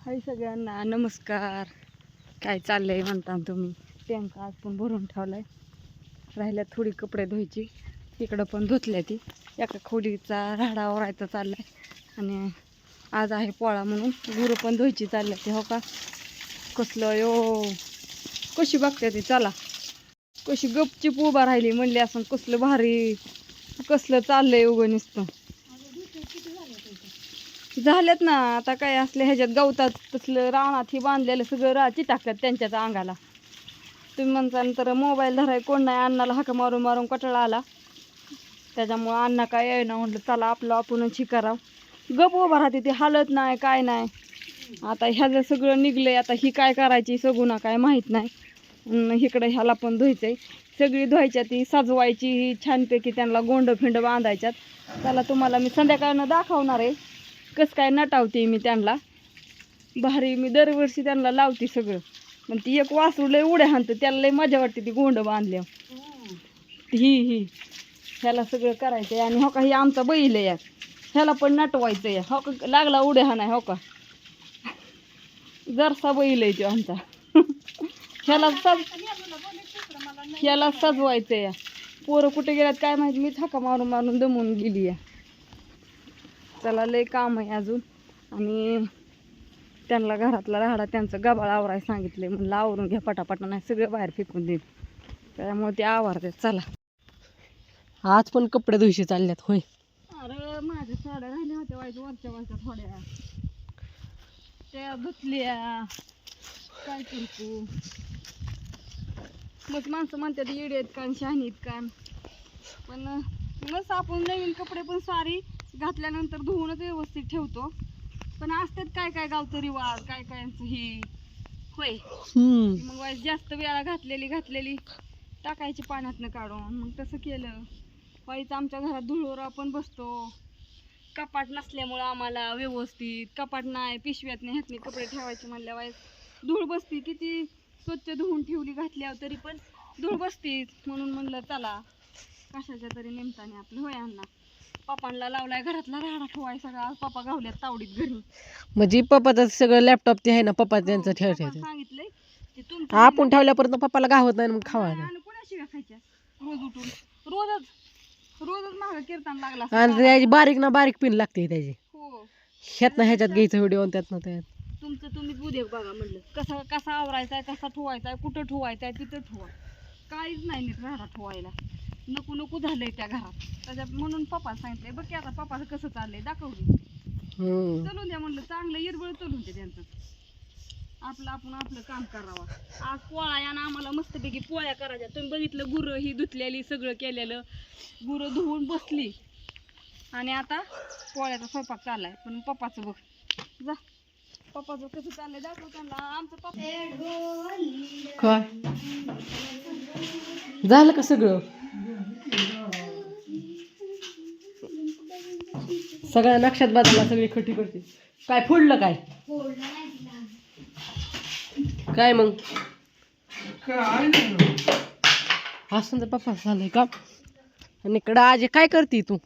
हाय सगळ्यांना नमस्कार. काय चाललंय म्हणता तुम्ही? टँक आज पण भरून ठेवलाय. राहिल्यात थोडी कपडे धुवायची. इकडं पण धुतल्या ती. एका खोलीचा राडा ओरायचा चाललाय. आणि आज आहे पोळा म्हणून. गुरं पण धुवायची चालल्या ती हो का? कसलं यो. कशी बघते ती? चला. कशी गपचीप उभा राहिली म्हणली असं कसलं भारी. कसलं चाललंय उगं नुसतं. झालेत ना आता काय असले ह्याच्यात गवतात तसलं रानात ही बांधलेलं सगळं राची टाकतात त्यांच्याच अंगाला. तुम्ही म्हणता तर मोबाईल धराय कोण नाही अण्णाला हाका मारून मारून कटाळा आला? त्याच्यामुळं अण्णा काय येईना म्हटलं चला आपलं आपणच ही करावं. गप उभा राहते ती हालत नाही काय नाही. आता ह्याचं सगळं निघलंय आता ही काय करायची सगुना काय माहीत नाही. इकडं ह्याला पण धुवायचंय. सगळी धुवायच्या ती सजवायची ही छानपैकी त्यांना गोंड फिंड बांधायच्यात. त्याला तुम्हाला मी संध्याकाळनं दाखवणार आहे. कसं काय नटावते मी त्यांना? भारी मी दरवर्षी त्यांना लावते सगळं. पण ती एक वासरू लय उड्या हाणतं त्याला लय मजा वाटते ती गोंड बांधल्या ही ही. ह्याला सगळं करायचं आहे आणि हो का ही आमचा बैल आहे यात ह्याला पण नटवायचं आहे हो का लागला उड्या हाणाय हो का? जरसा बैल आहे तो आमचा. ह्याला सज ह्याला सजवायचं आहे पोरं कुठे गेल्यात काय माहिती? मीच हाका मारून मारून दमून गेली आहे चला लय काम आहे अजून. आणि त्यांना घरातला राहडा त्यांचं गबाळ आवरायला सांगितले म्हणलं आवरून घ्या पटापटा नाही सगळं बाहेर फेकून देईन. त्यामुळे ते आवरतात. चला. आज पण कपडे धुशी चालल्यात होय. अरे माझ्या साड्या राहिल्या होत्या वाईट वरच्या वरच्या थोड्या. त्या धुतल्या. काय करतो मग माणसं म्हणतात येडे आहेत का शहाणी आहेत का? पण मस्त आपण नवीन कपडे पण सारी घातल्यानंतर धुवूनच व्यवस्थित ठेवतो. पण असतात काय काय गावचं रिवाज काय कायचं हे. होय. हम्म. मग जास्त वेळा घातलेली घातलेली टाकायची पाण्यातनं काढून. मग तसं केलं. वाईच आमच्या घरात धुळोरा पण बसतो. कपाट नसल्यामुळं आम्हाला व्यवस्थित कपाट नाही पिशव्यात नाही ह्यातनी कपडे ठेवायचे म्हणल्या वाईस धूळ बसती किती स्वच्छ धुवून ठेवली घातल्यावर तरी पण धूळ बसतीच. म्हणून म्हणलं चला कशाच्या तरी निमताने आपलं होय अण्णा. पप्पांना लावलाय घरातला राडा ठेवाय सगळा. आज पप्पा गावल्यात तावडीत घरी. म्हणजे पप्पाचं सगळं लॅपटॉप ते आहे ना पप्पा त्यांचं हो, ठेवायचं पप्पानं सांगितलंय की तुमचं आपण ठेवल्यापर्यंत पप्पाला गावत नाही मग खावायचं आणि कोणा शिव्या खायच्या. रोज उठून. रोजच रोजच मागं कीर्तन लागला आणि त्याची बारीक ना बारीक पिन लागते त्याची. हो. ह्यातनं ह्याच्यात घ्यायचं व्हिडिओ त्यातनं त्यात तुमचं तुम्हीच उद्या बघा म्हणलं. कसा कसा आवरायचा कसा ठेवायचा कुठं ठेवायचा तिथं ठेवा. काहीच नाही नीट ठेवायला. नको नको झालंय त्या घरात. त्याच्यात म्हणून पप्पा सांगितलंय बघ की आता पप्पाचं कसं चाललंय? दाखवली हम्म. चलून द्या म्हणलं चांगलं इरबळ चलून द्या त्यांचं. आपलं आपण आपलं काम करावं. आज पोळा या ना आम्हाला मस्तपैकी पोळ्या करायच्या. तुम्ही बघितलं गुरं ही धुतलेली सगळं केलेलं. गुरं धुवून बसली. आणि आता पोळ्याचा स्वयंपाक चाललाय. पण पप्पाचं बघ. जा. पप्पाचं कसं चाललंय? दाखव त्यांना. आमचं पप्पा काय? झालं का सगळं? सगळ्या नक्षात बदलला सगळी खटी करते. काय फोडलं काय? काय मग? असं तर पप्पा झालंय का? आणि इकडं आजी काय करते तू?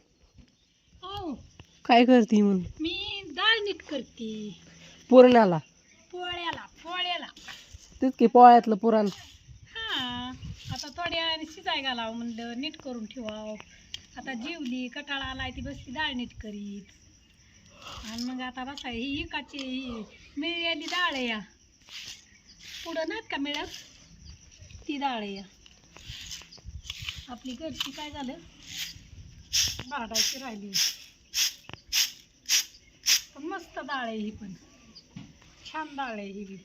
काय करते म्हणून? मी डाळ नीट करते. पुरणाला. पोळ्याला पोळ्याला. तेच की पोळ्यातलं पुराण. हा. आता थोड्या वेळाने शिजाय घालावं म्हणलं नीट करून ठेवावं. आता जेवली कटाळा आलाय ती बसली डाळ नीट करीत. आणि मग आता बसा ही इकाची ही मिळाली डाळ आहे या. पुढं नाहीत का मिळत? ती डाळ आहे या. आपली घरची काय झालं? बारडायची राहिली. पण मस्त डाळ आहे ही पण. छान डाळ आहे ही. बी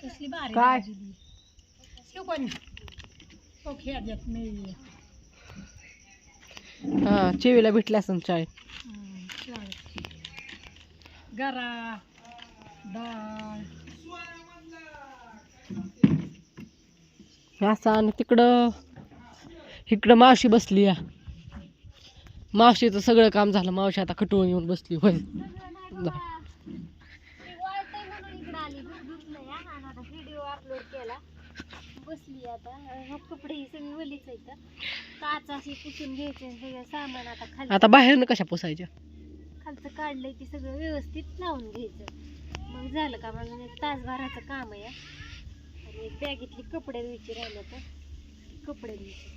कसली भारी काय? शिव कोणी ओके ह्याच्यात मिळली. हा चेवीला भेटली असं चाय चालेल. गरा डाळ. असं आणि तिकडं इकडं मावशी बसली या. मावशीचं सगळं काम झालं मावशी आता खटवून येऊन बसली होय. व्हिडिओ अपलोड केला. बसली आता कपडे ही सगळी वलीच आहेत. काच अशी पुसून घ्यायचे सगळं सामान आता खाली आता बाहेरनं कशा पोसायच्या? खालचं काढलंय ते सगळं व्यवस्थित लावून घ्यायचं. मग झालं का? एक तासभराचं काम आहे. आणि एक बॅगेतली कपडे धुवायची राहिले तर कपडे धुवायचे.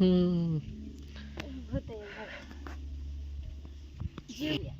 हम्म. होतंय जेवूया.